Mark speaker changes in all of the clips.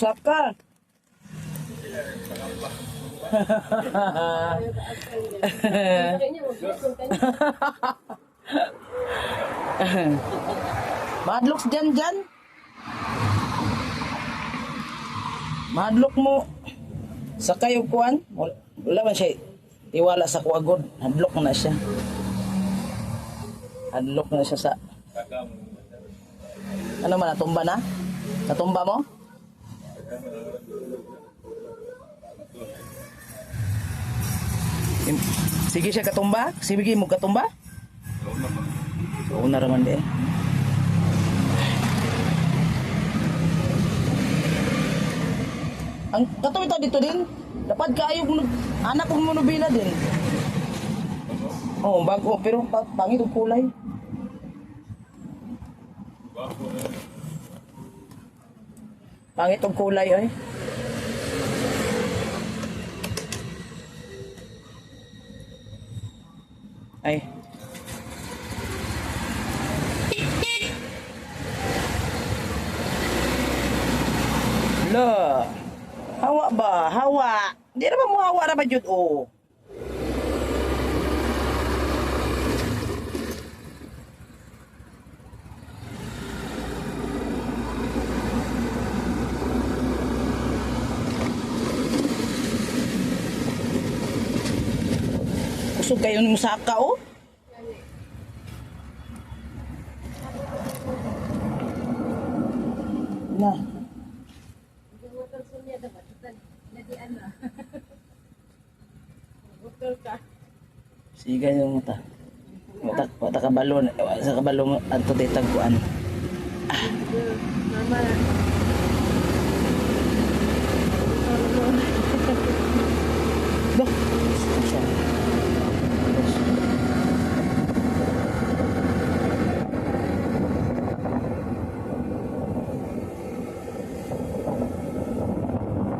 Speaker 1: usap ka. Madlocks dyan dyan. Madlock mo. Sa kayo kuan, wala, man siya iwala sa kuagod. Hadlock na siya. Hadlock na siya sa... Ano man, natumba na? Natumba mo? Sige siya katumba? Sige mo katumba? Oo na raman di. Ang ta dito din. Dapat kayo kung anak kong monobila din. Oh, bago pero pa, pangit ang kulay. Pangit ang kulay ay. Ay. Lo. Hawa ba? Hawa. Di naman mo hawa na ba yun? Oh. Kusog kayo ng musaka, oh. Na. Sige yung mata. Mata, mata kabalo, sa kabalo ato tayo tagpuan. Bah, siya.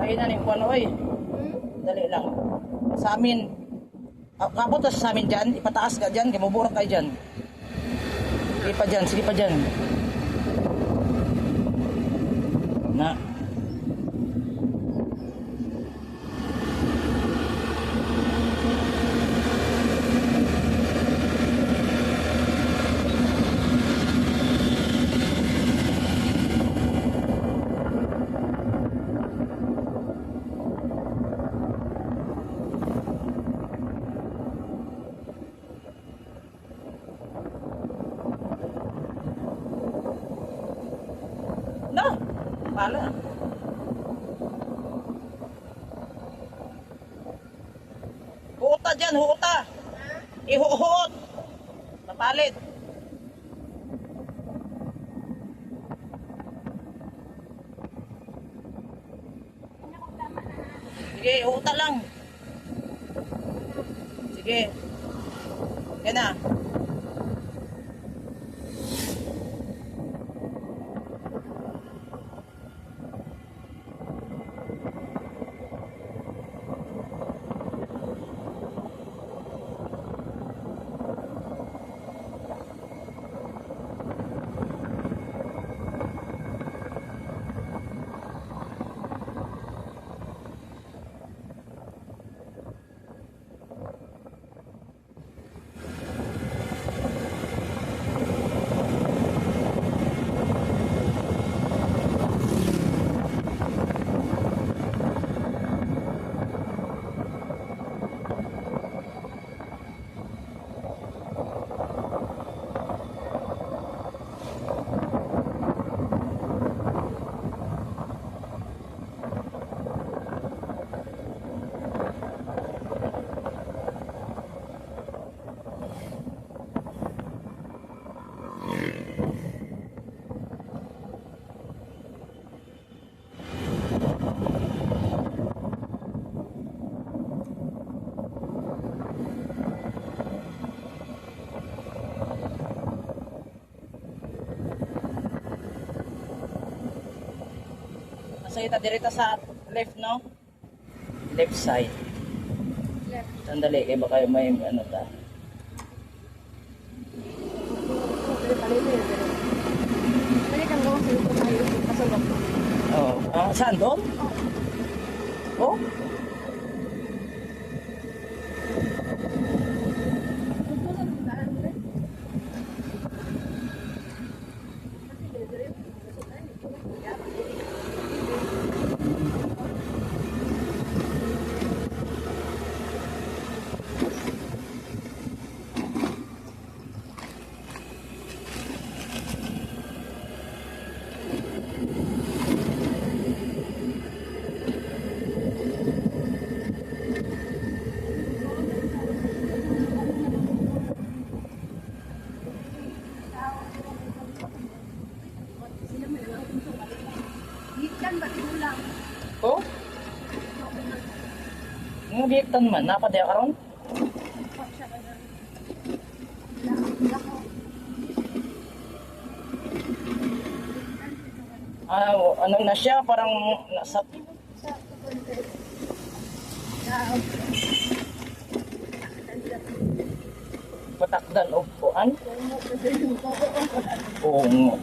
Speaker 1: Ayun na rin, kuwan, oy. Dali lang. Sa amin, ah, kabot sa amin dyan, ipataas ka dyan, gamuburak kayo dyan. Sige pa dyan, sige pa dyan. Na. Pala. Dyan, huota. Ihuhot. Napalit. Sige, huota lang. Sige. Yan na. Masaya ta direta sa left, no? Left side.
Speaker 2: Left.
Speaker 1: Sandali, kaya baka may ano ta.
Speaker 2: Pwede kang gawa sa ito tayo. Kasulok.
Speaker 1: Oh, ah, saan doon? Oh?
Speaker 2: Gikan ba lang?
Speaker 1: Oh? Objektan man, napadaya ka ron? Ah, ano na siya, parang nasa patakdan o kuan. Oo nga.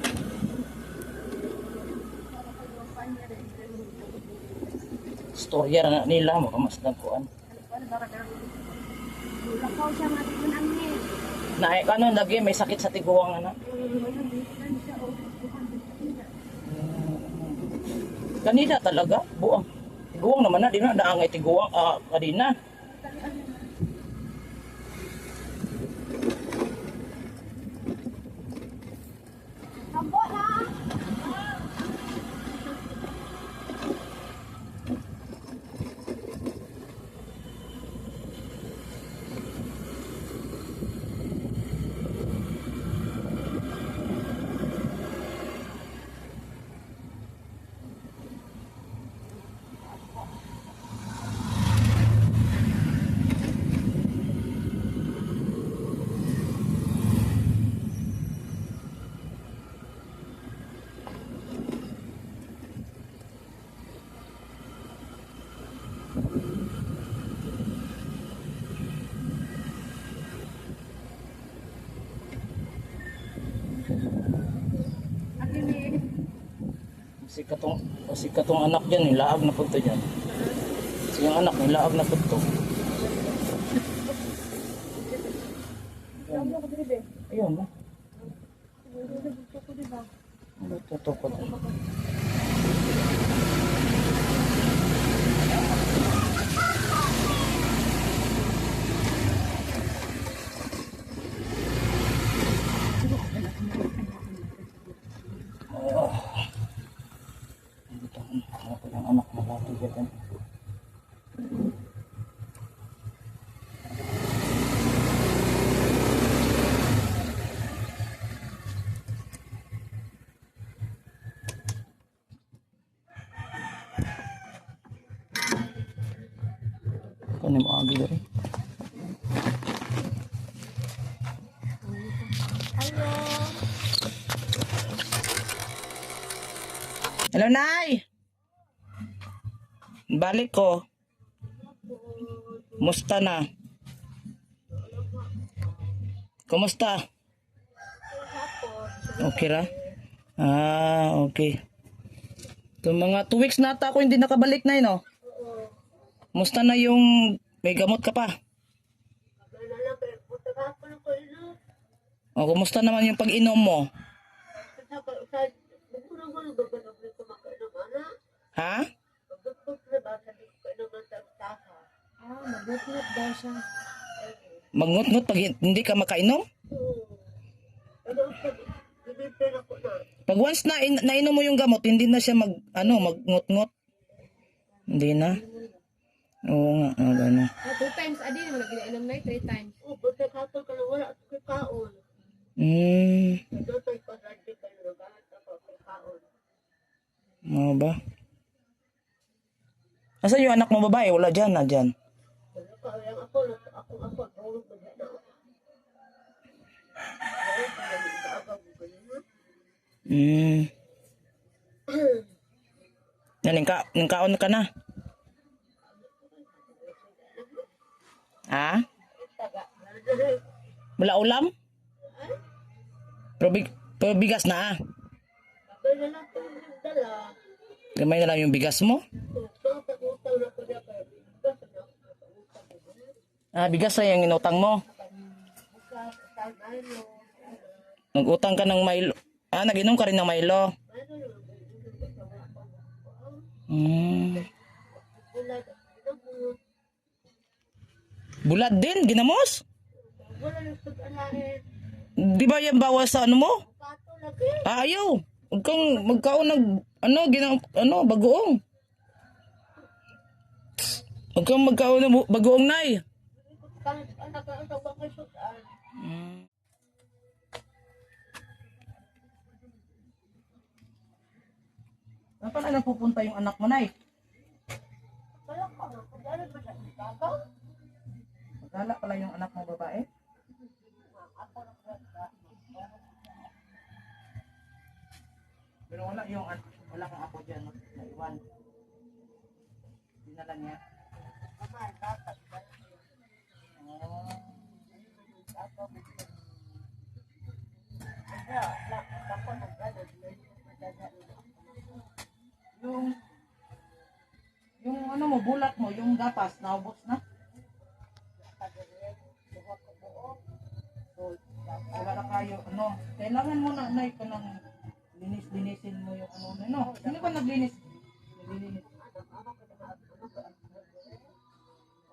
Speaker 1: Storya na nila, makamasdan kuan.
Speaker 2: Lakaw siya ito ang ni.
Speaker 1: Na ano lagi may sakit sa tiguang ano. Kanina talaga, buang. Tiguang naman na, di na naangay tiguang ah, kanina. Si katong si katong anak diyan nilaag na punto diyan. Si yung anak nilaag na punto.
Speaker 2: Kambo ko diri
Speaker 1: Ayun na.
Speaker 2: Gusto ko diba?
Speaker 1: Ano tutukod? Dito, ano pa yung anak na lati dyan. Agi dari.
Speaker 2: Hello.
Speaker 1: Nay! Balik ko. Musta na? Kumusta? Okay ra? Ah, okay. So, mga two weeks na ata ako hindi nakabalik na no? Musta na yung may gamot ka pa? O, kumusta naman yung pag-inom mo? Ha?
Speaker 2: Ah, mabutlot daw siya.
Speaker 1: Magngot-ngot pag hindi ka makainom? Pag once na in, nainom mo yung gamot, hindi na siya mag ano, magngot-ngot. Hindi na. Oo nga, ah, ano.
Speaker 2: Ah, two times a day nag-inom na three times.
Speaker 1: Hmm, ano ba? Asan yung anak mo babae? Wala dyan, na dyan. Hmm. Yan, ningka, ningkaon ka na. Ha? Wala ulam? Pero, pero bigas na ah. Gamay na lang yung bigas mo? Ah, bigas na yung inutang mo. Nag-utang ka ng Milo. Ah, nag-inom ka rin ng Milo. Hmm. Bulat din, ginamos? Di ba yan bawas sa ano mo? Ah, ayaw. Huwag kang magkaon ng, ano, ginam, ano, bagoong. Huwag kang magkaon ng bagoong nay. Hmm. Saan pala napupunta yung anak mo, Nay? Magala pala yung anak mo babae? Pero wala yung wala kang apo dyan, no? naiwan. Dinala niya. Yung yung ano mo, bulat mo, yung gatas, naubos na? So, wala kayo, ano, kailangan mo na, na ito ng linis-linisin mo yung ano, ano, sino ba naglinis? Naglilinis.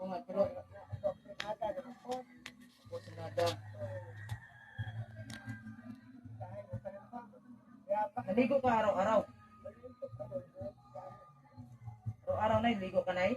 Speaker 1: Oo nga, pero, Opo, sinada. Naligo ka araw-araw? Araw-araw na, ligo ka na eh?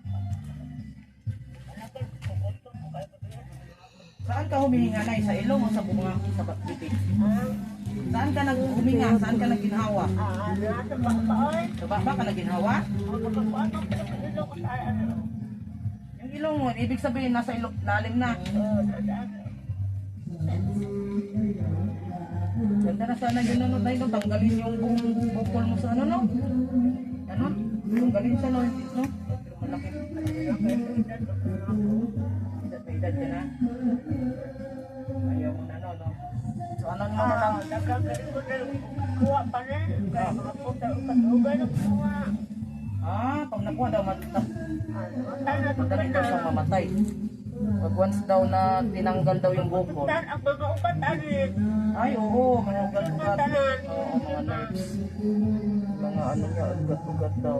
Speaker 1: Saan ka humihinga na Sa ilong o sa bunga sa bibig? Saan ka naghuminga? Saan ka nagginhawa? Sa baba ka nagginhawa? Yung ilong mo, ibig sabihin nasa ilong, lalim na. Ganda na sana yun ano tayo, tanggalin yung bukol mo sa ano no? Ano? Tanggalin siya no? Pero malaki. Edad ka na. Ayaw mo na no, no? So ano mo na lang? Ah, pag nakuha daw, mat madali daw siyang mamatay. Pag once daw na tinanggal daw yung bukol. Ay, oo, mga ugat-ugat. Oo, mga nerves. Mga ano niya, ugat-ugat daw.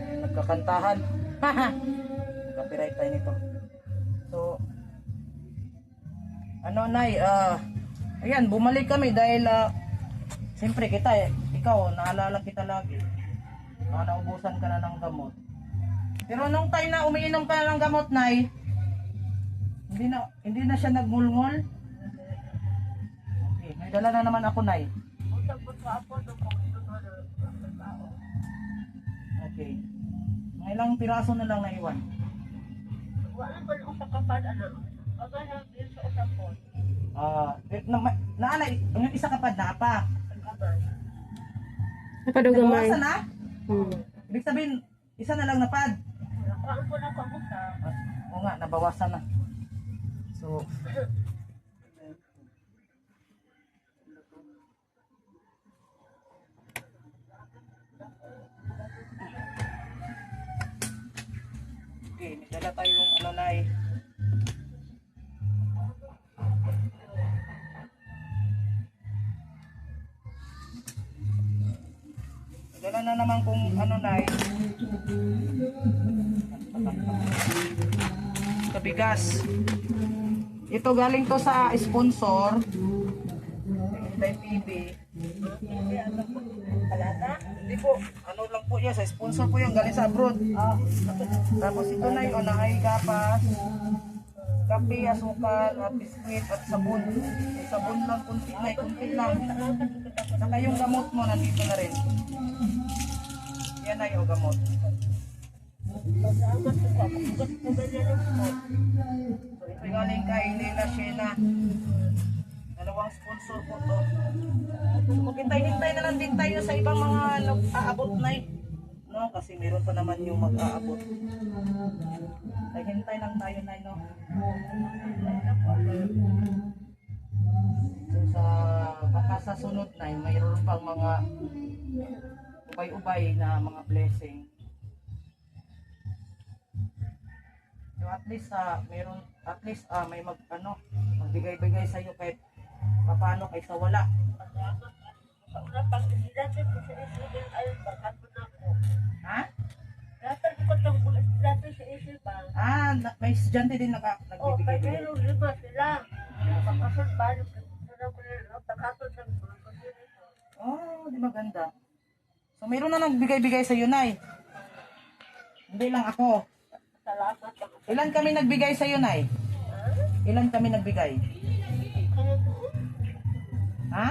Speaker 1: Eh, Nagkakantahan. Copyright tayo nito. So, ano, Nay, ah, ayan, bumalik kami dahil, ah, siyempre kita, eh, ikaw, naalala kita lagi. Baka naubusan ka na ng gamot. Pero nung time na umiinom ka na ng gamot, Nay, hindi na hindi na siya nagmulngol. Okay, may dala na naman ako, Nay. Okay. Ilang piraso na lang naiwan. Ah, eh, na, naala, yung isa kapad na pa.
Speaker 2: Nakadugamay.
Speaker 1: Nabawasan na?
Speaker 2: Hmm.
Speaker 1: Ibig sabihin, isa na lang napad. Ah, Oo nga, nabawasan na. So, Okay, may dala tayong ano na eh. Dala na naman kung ano na eh. Ito bigas. Ito galing to sa sponsor. Hinday PB. Hindi po. Ano lang po yan. Sa sponsor po yan. Galing sa abroad. Tapos ito na yung ay gapas. Kape, asukal, at biskuit, at sabon. Sabon lang, kunti na, kunti lang. Saka yung gamot mo, nandito na rin. Yan na yung gamot. So ito yung galing kay Leila Shena. Dalawang sponsor po to. Maghintay-hintay na lang din tayo sa ibang mga nag-aabot na eh. No, kasi meron pa naman yung mag-aabot. Ay, hintay lang tayo na, no? So, sa baka sa sunod na, mayroon pang mga ubay-ubay na mga blessing. So, at least, ah, meron, at least, ah, may mag, ano, magbigay-bigay sa iyo kahit paano kaysa wala. Ha? Ah, na, may estudyante din naka, nagbibigay. Oh, di maganda. So, meron na nagbigay-bigay sa Nay. Hindi lang ako. Ilan kami nagbigay sa Nay? Ilan kami nagbigay? Ha?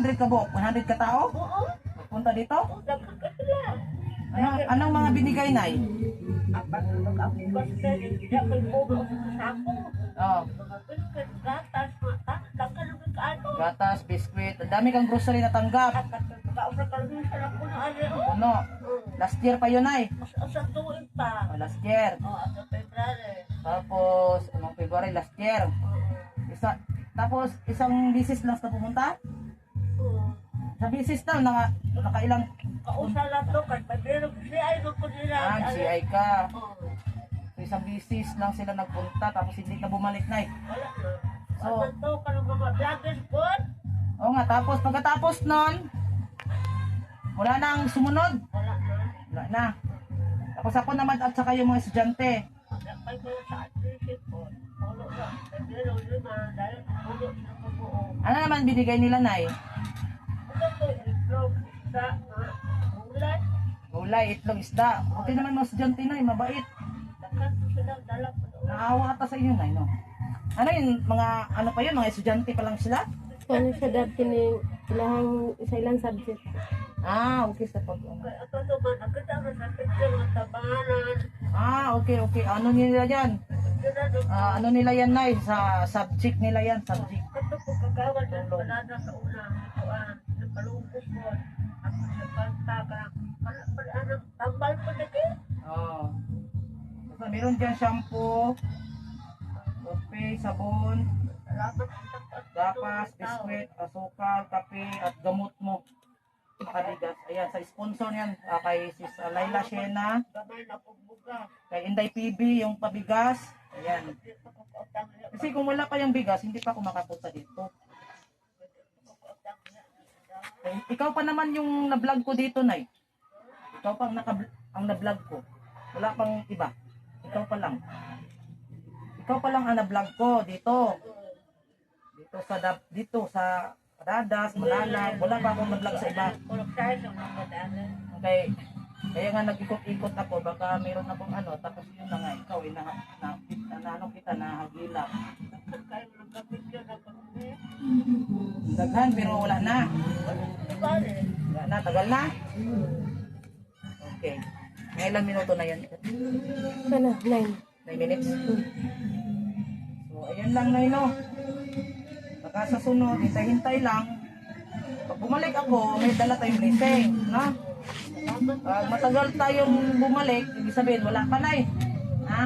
Speaker 1: 100 ka bo? 100 ka tao? Punta dito? Anong, anong mga binigay nay? Oh, gatas, biskwit. Ang dami kang grocery na tanggap. Puno. Last year pa yun ay. Oh, last year. Tapos, anong February? Last year. Isa, tapos, isang bisis lang sa pumunta? Sa bisis lang, naka, nakailang, ah, CI ka. So, isang bisis lang sila nagpunta, tapos hindi ka bumalik na eh. So, oo nga, tapos pagkatapos nun, wala na ang sumunod. Wala na. Tapos ako naman at saka yung mga estudyante. Ano naman binigay nila, Nay? Gulay, itlog, isda. Buti naman mga estudyante, Nay, mabait. Naawa ata sa inyo, Nay, no? Ano yun, mga, ano pa yun, mga estudyante pa lang sila?
Speaker 2: Ano siya dati ni ilahang sa ilang subject.
Speaker 1: Ah, okay sa pag... Ah, okay, okay. Ano nila yan? Ah, ano nila yan, Nay? Sa subject nila yan, subject. Oh. Basta meron dyan shampoo, kape, sabon, gapas, biskwit, asukal, kape, at gamot mo. Makabigas. Ayan, sa sponsor niyan, ah, kay Sis ah, Laila Shena, kay Inday PB, yung pabigas. Ayan. Kasi kung wala pa yung bigas, hindi pa ako makapunta dito. Eh, ikaw pa naman yung na-vlog ko dito, Nay. Ikaw pang naka ang na-vlog ko. Wala pang iba. Ikaw pa lang. Ikaw pa lang ang na-vlog ko dito. Dito sa dito sa Dadas, Malalag. Wala pa akong na-vlog sa iba. Okay. Kaya nga nag-ikot-ikot ako, baka meron akong ano, tapos yun na nga, ikaw, eh, na, na, na, na, ano kita, nahagila. Daghan, pero wala na. Wala na, tagal na. Okay. May ilang minuto na yan?
Speaker 2: Ano, nine.
Speaker 1: 9 minutes? So, ayan lang na no. Baka sa sunod, hintay-hintay lang. Pag bumalik ako, may dala tayong blessing. No? Pag matagal tayong bumalik, ibig sabihin, wala pa na eh. Ha?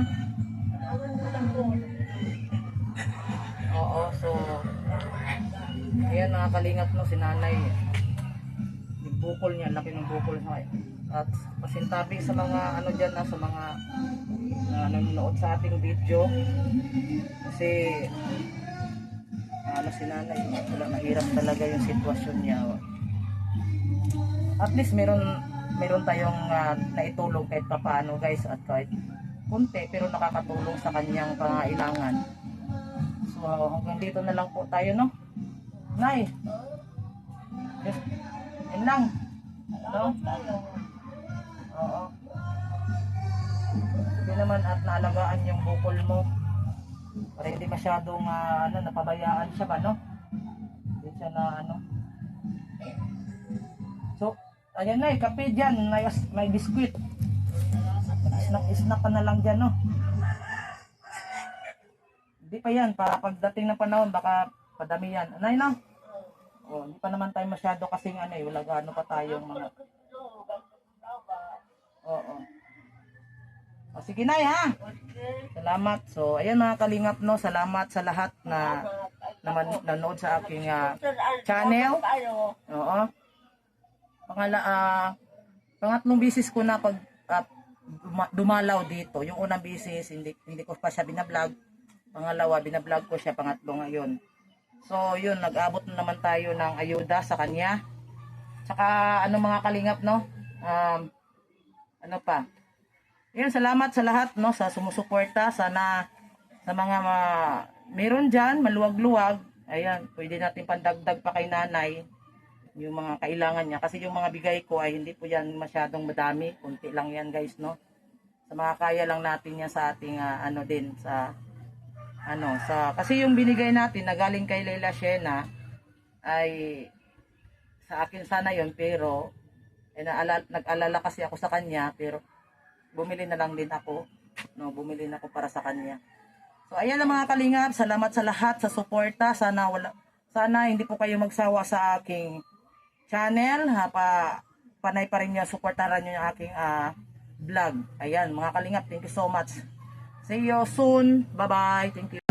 Speaker 1: Oo, so, ayan mga kalingap no, si nanay. bukol niya, laki ng bukol niya. At pasintabi sa mga ano dyan na, sa mga na nanonood sa ating video. Kasi ano si nanay, wala mahirap talaga yung sitwasyon niya. At least meron meron tayong ah, naitulong kahit papaano guys at kahit kunti pero nakakatulong sa kanyang pangailangan. So hanggang dito na lang po tayo no. Nay. Yes. Yan lang. No? Oo. Hindi naman at naalagaan yung bukol mo. Para hindi masyadong ah, ano, napabayaan siya ba, no? Hindi siya na ano. Ayan na, eh, kape dyan, may, may biskwit. Snack, snack ka na lang dyan, no? Hindi pa yan, para pagdating ng panahon, baka padami yan. Anay, no? Oh, hindi pa naman tayo masyado kasing ano eh, wala gaano pa tayong mga... Oo. O, sige na ha. Salamat. So, ayan mga kalingap no, salamat sa lahat na naman nanood sa aking ah, channel. Oo. Pangala ah pangatlong bisis ko na pag duma- dumalaw dito. Yung unang bisis hindi hindi ko pa siya binablog. Pangalawa binablog ko siya pangatlo ngayon. So, yun nag-abot na naman tayo ng ayuda sa kanya. Tsaka ano mga kalingap no? Um, ano pa? Yan, salamat sa lahat no sa sumusuporta. Sana sa mga ma- meron diyan maluwag-luwag. Ayan, pwede natin pandagdag pa kay nanay yung mga kailangan niya. Kasi yung mga bigay ko ay hindi po yan masyadong madami, kunti lang yan guys no. Sa mga kaya lang natin yan sa ating ah, ano din sa ano sa kasi yung binigay natin na galing kay Leila Shena ay sa akin sana yon pero eh, nag-alala kasi ako sa kanya pero bumili na lang din ako no? Bumili na ako para sa kanya. So ayan ang mga kalingap. Salamat sa lahat sa suporta. Sana wala sana hindi po kayo magsawa sa aking channel ha pa panay pa rin niyo suportahan niyo yung aking ah, vlog. Ayan mga kalingap thank you so much. See you soon. Bye bye thank you